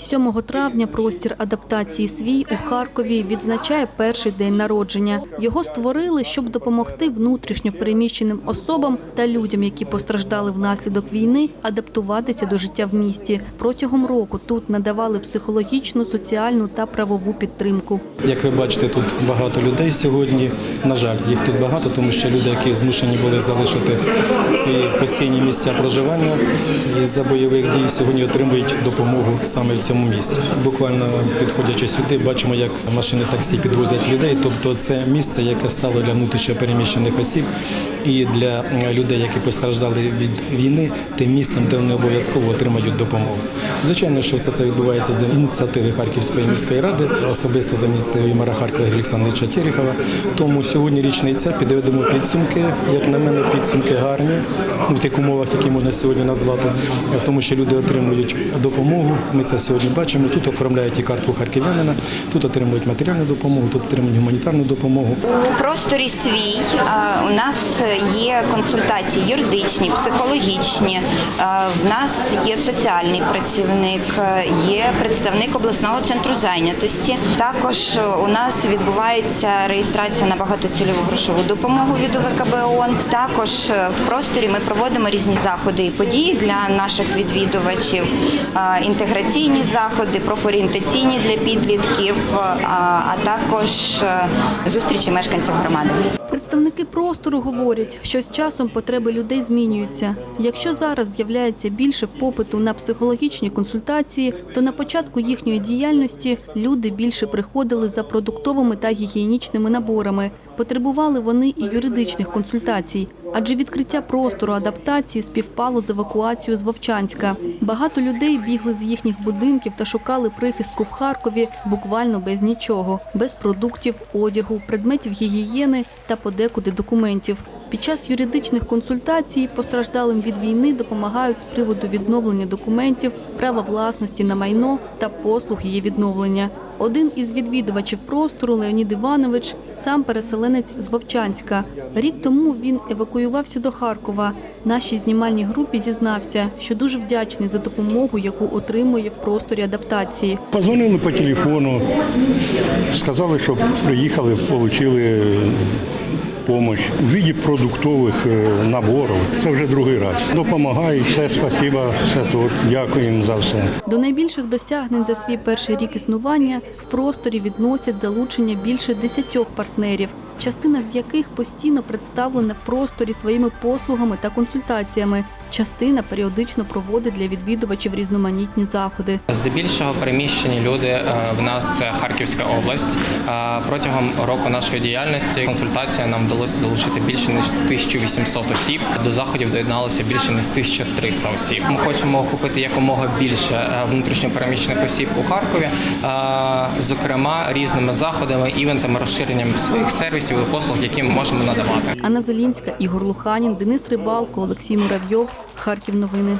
7 травня простір адаптації свій у Харкові відзначає перший день народження. Його створили, щоб допомогти внутрішньо переміщеним особам та людям, які постраждали внаслідок війни, адаптуватися до життя в місті. Протягом року тут надавали психологічну, соціальну та правову підтримку. Як ви бачите, тут багато людей сьогодні. На жаль, їх тут багато, тому що люди, які змушені були залишити свої постійні місця проживання із-за бойових дій, сьогодні отримують допомогу саме в цьому місті. Буквально підходячи сюди, бачимо, як машини таксі підвозять людей. Тобто, це місце, яке стало для внутрішньопереміщених осіб і для людей, які постраждали від війни, тим місцем, де вони обов'язково отримають допомогу. Звичайно, що все це відбувається за ініціативи Харківської міської ради, особисто за ініціативою мера Харкова Олександровича Терехова. Тому сьогодні річниця підведемо підсумки. Як на мене, підсумки гарні в тих умовах, які можна сьогодні назвати, тому що люди отримують допомогу. Ми це сьогодні бачимо. Тут оформляють і картку харків'янина, тут отримують матеріальну допомогу, тут отримують гуманітарну допомогу. У просторі свій у нас є консультації юридичні, психологічні. В нас є соціальний працівник, є представник обласного центру зайнятості. Також у нас відбувається реєстрація на багатоцільову грошову допомогу від УВКБ ООН. Також е, в просторі ми проводимо різні заходи і події для наших відвідувачів, інтеграційні заходи, профорієнтаційні для підлітків, е, а також е, зустрічі мешканців громади. Представники простору говорять, що з часом потреби людей змінюються. Якщо зараз з'являється більше попиту на психологічні консультації, то на початку їхньої діяльності люди більше приходили за продуктовими та гігієнічними наборами. Потребували вони і юридичних консультацій, адже відкриття простору адаптації співпало з евакуацією з Вовчанська. Багато людей бігли з їхніх будинків та шукали прихистку в Харкові буквально без нічого, без продуктів, одягу, предметів гігієни та подекуди документів. Під час юридичних консультацій постраждалим від війни допомагають з приводу відновлення документів, права власності на майно та послуг її відновлення. Один із відвідувачів простору Леонід Іванович сам переселенець з Вовчанська. Рік тому він евакуювався до Харкова. Нашій знімальній групі зізнався, що дуже вдячний за допомогу, яку отримує в просторі адаптації. Позвонили по телефону, сказали, що приїхали, отримали допомогу в виді продуктових е, наборів. Це вже другий раз. Допомагає все, спасибо, все тут. Дякуємо за все. До найбільших досягнень за свій перший рік існування в просторі відносять залучення більше десятьох партнерів, частина з яких постійно представлена в просторі своїми послугами та консультаціями. Частина періодично проводить для відвідувачів різноманітні заходи. Здебільшого переміщені люди е, в нас це Харківська область. Е, Протягом року нашої діяльності консультація нам вдалося залучити більше ніж 1800 осіб. До заходів доєдналося більше ніж 1300 осіб. Ми хочемо охопити якомога більше е, внутрішньопереміщених осіб у Харкові, е, зокрема різними заходами, івентами, розширенням своїх сервісів і послуг, які ми можемо надавати. Анна Зелінська, Ігор Луханін, Денис Рибалко, Олексій Муравйов. Харків новини.